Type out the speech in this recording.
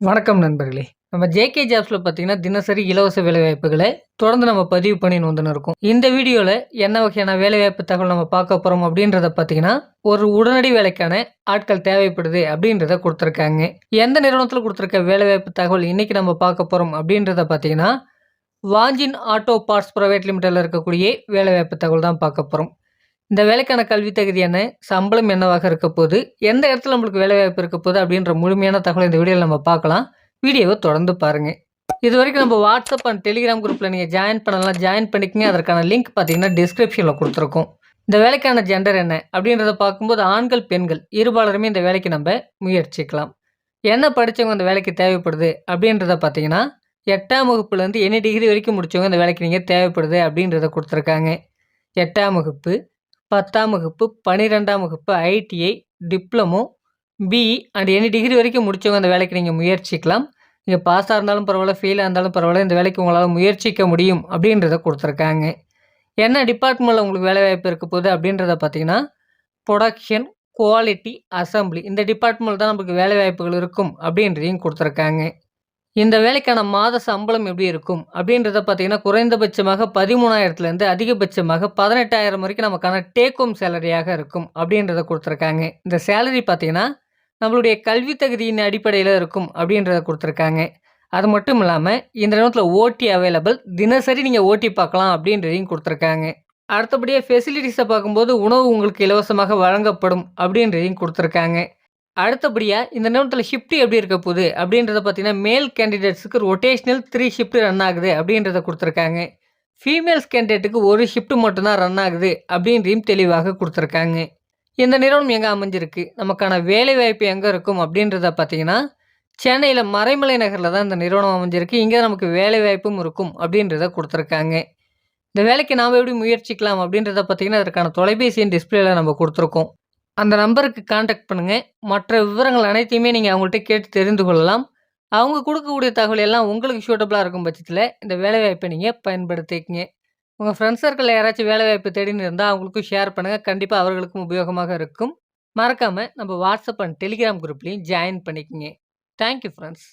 வணக்கம் நண்பர்களே. நம்ம ஜேகே ஜாப்ஸில் பார்த்தீங்கன்னா தினசரி இலவச வேலைவாய்ப்புகளை தொடர்ந்து நம்ம பதிவு பண்ணி நோந்துன்னு இருக்கோம். இந்த வீடியோவில் என்ன வகையான வேலைவாய்ப்பு தகவல் நம்ம பார்க்க போகிறோம் அப்படின்றத பார்த்தீங்கன்னா ஒரு உடனடி வேலைக்கான ஆட்கள் தேவைப்படுது அப்படின்றத கொடுத்துருக்காங்க. எந்த நிறுவனத்தில் கொடுத்துருக்க வேலைவாய்ப்பு தகவல் இன்றைக்கி நம்ம பார்க்க போகிறோம் அப்படின்றத பார்த்தீங்கன்னா வாஞ்சின் ஆட்டோ பார்ட்ஸ் ப்ரைவேட் லிமிட்டடில் இருக்கக்கூடிய வேலைவாய்ப்பு தகவல் தான் பார்க்க போகிறோம் இந்த வேலைக்கான கல்வி தகுதி என்ன? சம்பளம் என்னவாக இருக்க போகுது? எந்த இடத்துல நம்மளுக்கு வேலை வாய்ப்பு இருக்க போகுது? அப்படின்ற முழுமையான தகவல் இந்த வீடியோவில் நம்ம பார்க்கலாம். வீடியோவை தொடர்ந்து பாருங்கள் இது வரைக்கும் நம்ம வாட்ஸ்அப் அண்ட் டெலிகிராம் குரூப்பில் நீங்கள் ஜாயின் பண்ணலாம். ஜாயின் பண்ணிக்கங்க. அதற்கான லிங்க் பார்த்தீங்கன்னா டிஸ்கிரிப்ஷனில் கொடுத்துருக்கோம். இந்த வேலைக்கான ஜெண்டர் என்ன? அப்படின்றத பார்க்கும்போது ஆண்கள் பெண்கள் இருபாலருமே இந்த வேலைக்கு நம்ம முயற்சிக்கலாம். என்ன படித்தவங்க இந்த வேலைக்கு தேவைப்படுது? அப்படின்றத பார்த்தீங்கன்னா எட்டாம் வகுப்புலேருந்து எனி டிகிரி வரைக்கும் முடித்தவங்க இந்த வேலைக்கு நீங்கள் தேவைப்படுது அப்படின்றத கொடுத்துருக்காங்க. எட்டாம் வகுப்பு பத்தாம் வகுப்பு பன்னிரெண்டாம் வகுப்பு ITI diploma BE and any degree வரைக்கும் முடித்தவங்க அந்த வேலைக்கு நீங்கள் முயற்சிக்கலாம். நீங்கள் பாஸாக இருந்தாலும் பரவாயில்ல ஃபெயிலாக இருந்தாலும் பரவாயில்ல இந்த வேலைக்கு உங்களால் முயற்சிக்க முடியும் அப்படின்றத கொடுத்துருக்காங்க. என்ன டிபார்ட்மெண்ட்டில் உங்களுக்கு வேலை வாய்ப்பு இருக்க போகுது அப்படின்றத பார்த்தீங்கன்னா ப்ரொடக்ஷன் குவாலிட்டி அசம்பிளி இந்த டிபார்ட்மெண்ட் தான் நமக்கு வேலை வாய்ப்புகள் இருக்கும் அப்படின்றதையும் கொடுத்துருக்காங்க. இந்த வேலைக்கான மாத சம்பளம் எப்படி இருக்கும்? அப்படின்றத பார்த்தீங்கன்னா குறைந்தபட்சமாக பதிமூணாயிரத்துலேருந்து அதிகபட்சமாக பதினெட்டாயிரம் வரைக்கும் நமக்கான டேக் ஹோம் சேலரியாக இருக்கும் அப்படின்றத கொடுத்துருக்காங்க. இந்த சேலரி பார்த்தீங்கன்னா நம்மளுடைய கல்வி தகுதியின் அடிப்படையில் இருக்கும் அப்படின்றத கொடுத்துருக்காங்க. அது மட்டும் இல்லாமல் இந்த நேரத்தில் ஓட்டி அவைலபிள் தினசரி நீங்கள் ஓட்டி பார்க்கலாம் அப்படின்றதையும் கொடுத்துருக்காங்க. அடுத்தபடியாக ஃபெசிலிட்டிஸை பார்க்கும்போது உணவு உங்களுக்கு இலவசமாக வழங்கப்படும் அப்படின்றதையும் கொடுத்துருக்காங்க. அடுத்தபடியாக இந்த நிறுவனத்தில் ஷிஃப்ட்டு எப்படி இருக்க போகுது? அப்படின்றத பார்த்தீங்கன்னா மேல் கேண்டிடேட்ஸுக்கு ரொட்டேஷ்னல் த்ரீ ஷிஃப்ட் ரன் ஆகுது அப்படின்றத கொடுத்துருக்காங்க. ஃபீமேல்ஸ் கேண்டிடேட்டுக்கு ஒரு ஷிஃப்ட் மட்டும்தான் ரன் ஆகுது அப்படின்றையும் தெளிவாக கொடுத்துருக்காங்க. இந்த நிறுவனம் எங்கே அமைஞ்சிருக்கு? நமக்கான வேலைவாய்ப்பு எங்கே இருக்கும் அப்படின்றத பார்த்தீங்கன்னா சென்னையில் மறைமலை நகரில் தான் இந்த நிறுவனம் அமைஞ்சிருக்கு. இங்கே நமக்கு வேலைவாய்ப்பும் இருக்கும் அப்படின்றத கொடுத்துருக்காங்க. இந்த வேலைக்கு நாம் எப்படி முயற்சிக்கலாம் அப்படின்றத பார்த்தீங்கன்னா அதற்கான தொலைபேசியின் டிஸ்பிளேல நம்ம கொடுத்துருக்கோம். அந்த நம்பருக்கு காண்டாக்ட் பண்ணுங்கள் மற்ற விவரங்கள் அனைத்தையுமே நீங்கள் அவங்கள்ட்ட கேட்டு தெரிந்து கொள்ளலாம். அவங்க கொடுக்கக்கூடிய தகவல் எல்லாம் உங்களுக்கு சூட்டபுளாக இருக்கும் பட்சத்தில் இந்த வேலைவாய்ப்பை நீங்கள் பயன்படுத்திக்கங்க. உங்கள் ஃப்ரெண்ட்ஸ் சர்க்கிளில் யாராச்சும் வேலைவாய்ப்பு தேடின்னு இருந்தால் அவங்களுக்கும் ஷேர் பண்ணுங்கள் கண்டிப்பாக அவர்களுக்கும் உபயோகமாக இருக்கும். மறக்காமல் நம்ம வாட்ஸ்அப் அண்ட் டெலிகிராம் குரூப்லேயும் ஜாயின் பண்ணிக்கங்க. Thank you friends